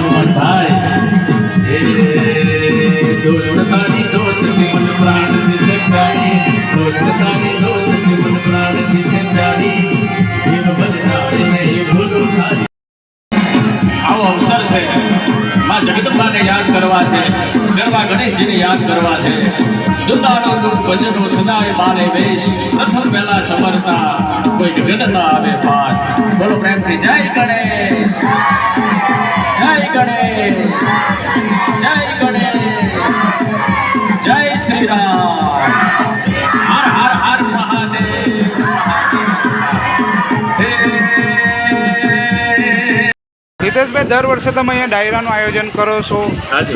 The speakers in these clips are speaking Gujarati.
મને થાય દોસ્તતાની દોસ્તી મન પ્રાણથી છે પ્યારી દોસ્તતાની દોસ્તી મન પ્રાણથી છે પ્યારી માં જગદંબાને યાદ કરવા છે. ગરબા ગણેશજીને યાદ કરવા છે. દુંદાનો દુઃખ ભજનો સદાય બારે વેશ. પ્રથમ પહેલા સમરતા કોઈ ગગનતા આવે પાસ. બોલો પ્રેમથી, જય ગણેશ. જય ગણેશ. જય ગણેશ. જય શ્રી રામ. હિતેશભાઈ દર વર્ષે તમે અહીંયા ડાયરાનું આયોજન કરો છો.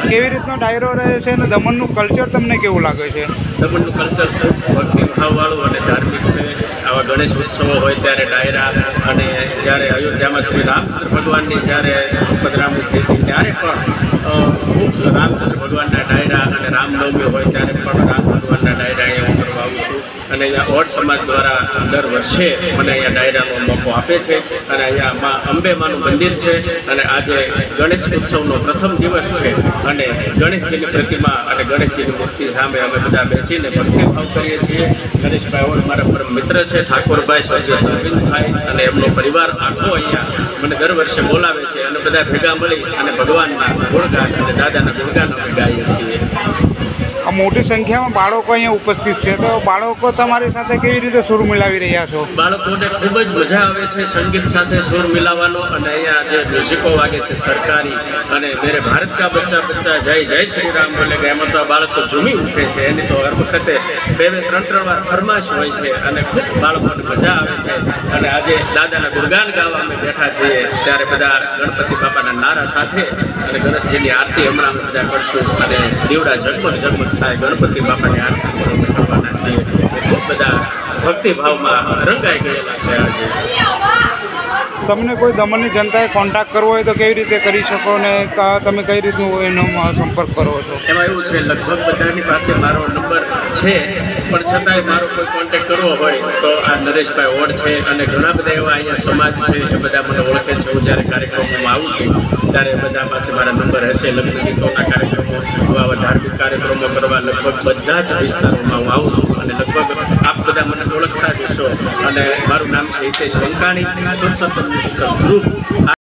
કેવી રીતનો ડાયરો રહે છે અને દમણનું કલ્ચર તમને કેવું લાગે છે? દમણનું કલ્ચર ભક્તિ ભાવવાળું અને ધાર્મિક છે. આવા ગણેશ ઉત્સવો હોય ત્યારે ડાયરા અને જ્યારે અયોધ્યામાં શ્રી રામચંદ્ર ભગવાનની જ્યારે થઈ ત્યારે પણ ખૂબ રામચંદ્ર ભગવાનના ડાયરા અને રામનવમી હોય ત્યારે પણ રામ ભગવાનના ડાયરા અહીંયા હું કરવા આવું છું અને અહીંયા ઓડ સમાજ દ્વારા દર વર્ષે મને અહીંયા ડાયરાનો મોકો આપે છે અને અહીંયા મા અંબે માનું મંદિર છે અને આજે ગણેશ ઉત્સવનો પ્રથમ દિવસ છે અને ગણેશજીની પ્રતિમા અને ગણેશજીની મૂર્તિ સામે અમે બધા બેસીને ભક્તિભાવ કરીએ છીએ. ગણેશભાઈ ઓડ મારા પરમ મિત્ર છે, ઠાકોરભાઈ સ્વર્ગીય અરવિંદભાઈ અને એમનો પરિવાર આખો અહીંયા મને દર વર્ષે બોલાવે છે અને બધા ભેગા મળી અને ભગવાનના ગુણગાન અને દાદાના ગુણગાન અમે ગાઈએ છીએ. મોટી સંખ્યામાં બાળકો અહીંયા ઉપસ્થિત છે. તો બાળકો તમારી સાથે કેવી રીતે સુર મિલાવી રહ્યા છો? બાળકોને ખૂબ જ મજા આવે છે સંગીત સાથે સુર મિલાવવાનો અને અહીંયા જે મ્યુઝિકો વાગે છે સરકારી અને મેરે ભારત કા બચ્ચા બચ્ચા, જય જય શ્રી રામ બોલે એમાં તો બાળકો ઝૂમી ઉઠે છે. એની તો હર વખતે બે બે, ત્રણ ત્રણ વાર ફરમાશ હોય છે અને ખૂબ બાળકોને મજા આવે છે. અને આજે દાદાના ગુણગાન ગાવા અમે બેઠા છીએ. ત્યારે બધા ગણપતિ બાપાના નારા સાથે અને ગણેશજીની આરતી હમણાં બધા કરશું. અને દીવડા ઝગમગ ઝગમગ. થાય ગણપતિ બાપાની આરતી કરવાના છીએ ખૂબ બધા ભક્તિભાવમાં રંગાઈ ગયેલા છે આજે. તમને કોઈ દમણની જનતાએ કોન્ટેક્ટ કરવો હોય તો કેવી રીતે કરી શકો ને તમે કઈ રીતનું એનો સંપર્ક કરો છો? એમાં એવું છે લગભગ બધાની પાસે મારો નંબર છે પણ છતાંય મારો કોઈ કોન્ટેક્ટ કરવો હોય તો આ નરેશભાઈ ઓડ છે અને ઘણા બધા એવા અહીંયા સમાજ છે એ બધા મને ઓળખે છે. હું જ્યારે કાર્યક્રમોમાં આવું છું ત્યારે બધા પાસે મારા નંબર હશે લગ્ન ગીતોના કાર્યક્રમો ધાર્મિક કાર્યક્રમો કરવા લગભગ બધા જ વિસ્તારોમાં હું આવું છું અને લગભગ આપ બધા મને ઓળખતા જ હશો. અને મારું નામ છે હિતેશ વંકાણી સુરસત્તમ ગ્રુપ.